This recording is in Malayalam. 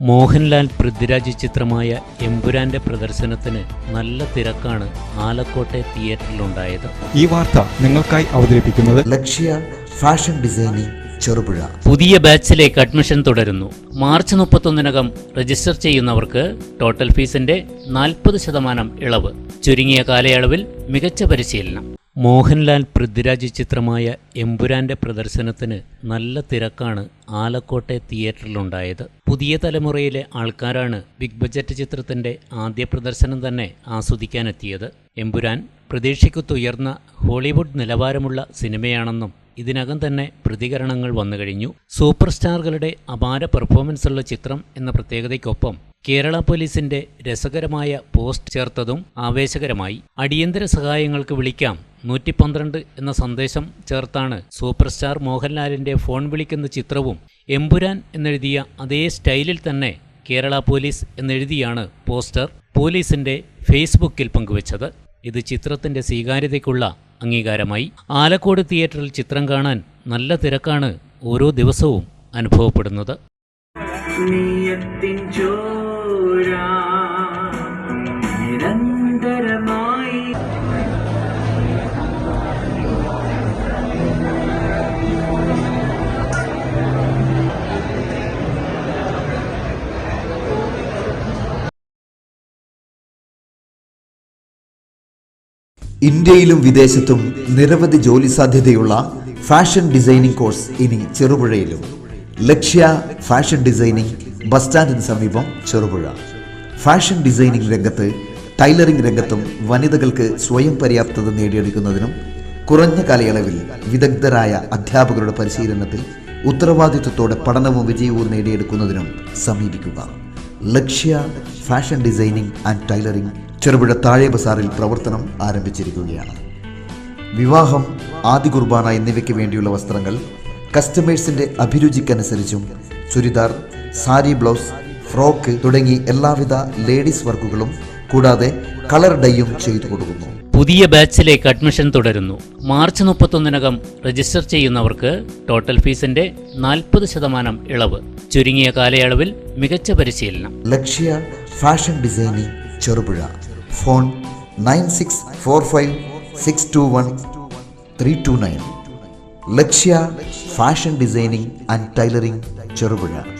മോഹൻലാൽ പൃഥ്വിരാജ് ചിത്രമായ എമ്പുരാന്റെ പ്രദർശനത്തിന് നല്ല തിരക്കാണ് ആലക്കോട്ടെ തിയേറ്ററിലുണ്ടായത്. ഈ വാർത്ത നിങ്ങൾക്കായി അവതരിപ്പിക്കുന്നത് ലക്ഷ്യ ഫാഷൻ ഡിസൈനിങ് ചെറുപുഴ. പുതിയ ബാച്ചിലേക്ക് അഡ്മിഷൻ തുടരുന്നു. മാർച്ച് മുപ്പത്തൊന്നിനകം രജിസ്റ്റർ ചെയ്യുന്നവർക്ക് ടോട്ടൽ ഫീസിന്റെ നാൽപ്പത് ശതമാനം ഇളവ്. ചുരുങ്ങിയ കാലയളവിൽ മികച്ച പരിശീലനം. മോഹൻലാൽ പൃഥ്വിരാജ് ചിത്രമായ എമ്പുരാന്റെ പ്രദർശനത്തിന് നല്ല തിരക്കാണ് ആലക്കോട്ടെ തിയേറ്ററിലുണ്ടായത്. പുതിയ തലമുറയിലെ ആൾക്കാരാണ് ബിഗ് ബജറ്റ് ചിത്രത്തിന്റെ ആദ്യ പ്രദർശനം തന്നെ ആസ്വദിക്കാനെത്തിയത്. എമ്പുരാൻ പ്രതീക്ഷയ്ക്കൊത്തുയർന്ന ഹോളിവുഡ് നിലവാരമുള്ള സിനിമയാണെന്നും ഇതിനകം തന്നെ പ്രതികരണങ്ങൾ വന്നു കഴിഞ്ഞു. സൂപ്പർ സ്റ്റാറുകളുടെ അപാര പെർഫോമൻസ് ഉള്ള ചിത്രം എന്ന പ്രത്യേകതയ്ക്കൊപ്പം കേരള പോലീസിന്റെ രസകരമായ പോസ്റ്റ് ചേർത്തതും ആവേശകരമായി. അടിയന്തര സഹായങ്ങൾക്ക് വിളിക്കാം നൂറ്റി പന്ത്രണ്ട് എന്ന സന്ദേശം ചേർത്താണ് സൂപ്പർ സ്റ്റാർ മോഹൻലാലിന്റെ ഫോൺ വിളിക്കുന്ന ചിത്രവും എമ്പുരാൻ എന്നെഴുതിയ അതേ സ്റ്റൈലിൽ തന്നെ കേരള പോലീസ് എന്നെഴുതിയാണ് പോസ്റ്റർ പോലീസിന്റെ ഫേസ്ബുക്കിൽ പങ്കുവച്ചത്. ഇത് ചിത്രത്തിന്റെ സ്വീകാര്യതയ്ക്കുള്ള അംഗീകാരമായി. ആലക്കോട് തിയേറ്ററിൽ ചിത്രം കാണാൻ നല്ല തിരക്കാണ് ഓരോ ദിവസവും അനുഭവപ്പെടുന്നത്. നീയത്തിൻ ചോര ഇന്ത്യയിലും വിദേശത്തും നിരവധി ജോലി സാധ്യതയുള്ള ഫാഷൻ ഡിസൈനിംഗ് കോഴ്സ് ഇനി ചെറുപുഴയിലും. ലക്ഷ്യ ഫാഷൻ ഡിസൈനിംഗ് ബസ് സ്റ്റാൻഡിന് സമീപം ചെറുപുഴ. ഫാഷൻ ഡിസൈനിംഗ് രംഗത്ത് ടൈലറിംഗ് രംഗത്തും വനിതകൾക്ക് സ്വയം പര്യാപ്തത നേടിയെടുക്കുന്നതിനും കുറഞ്ഞ കാലയളവിൽ വിദഗ്ധരായ അധ്യാപകരുടെ പരിശീലനത്തിൽ ഉത്തരവാദിത്വത്തോടെ പഠനവും വിജയവും നേടിയെടുക്കുന്നതിനും സമീപിക്കുക. Lakshya fashion designing and tailoring Cherupuzha താഴെ ബസാറിൽ പ്രവർത്തനം ആരംഭിച്ചിരിക്കുകയാണ്. വിവാഹം ആദ്യ കുർബാന എന്നിവയ്ക്ക് വേണ്ടിയുള്ള വസ്ത്രങ്ങൾ കസ്റ്റമേഴ്സിന്റെ അഭിരുചിക്കനുസരിച്ചും ചുരിദാർ സാരി ബ്ലൗസ് ഫ്രോക്ക് തുടങ്ങി എല്ലാവിധ ലേഡീസ് വർക്കുകളും കൂടാതെ കളർ ഡൈയും ചെയ്തു കൊടുക്കുന്നു. പുതിയ ബാച്ചിലേക്ക് അഡ്മിഷൻ തുടരുന്നു. മാർച്ച് മുപ്പത്തൊന്നിനകം രജിസ്റ്റർ ചെയ്യുന്നവർക്ക് ടോട്ടൽ ഫീസിന്റെ നാൽപ്പത് ശതമാനം ഇളവ്. ചുരുങ്ങിയ കാലയളവിൽ മികച്ച പരിശീലനം. Lakshya fashion designing Cherupuzha. Phone nine six four five six two one three two nine. Lakshya fashion designing and tailoring Cherupuzha.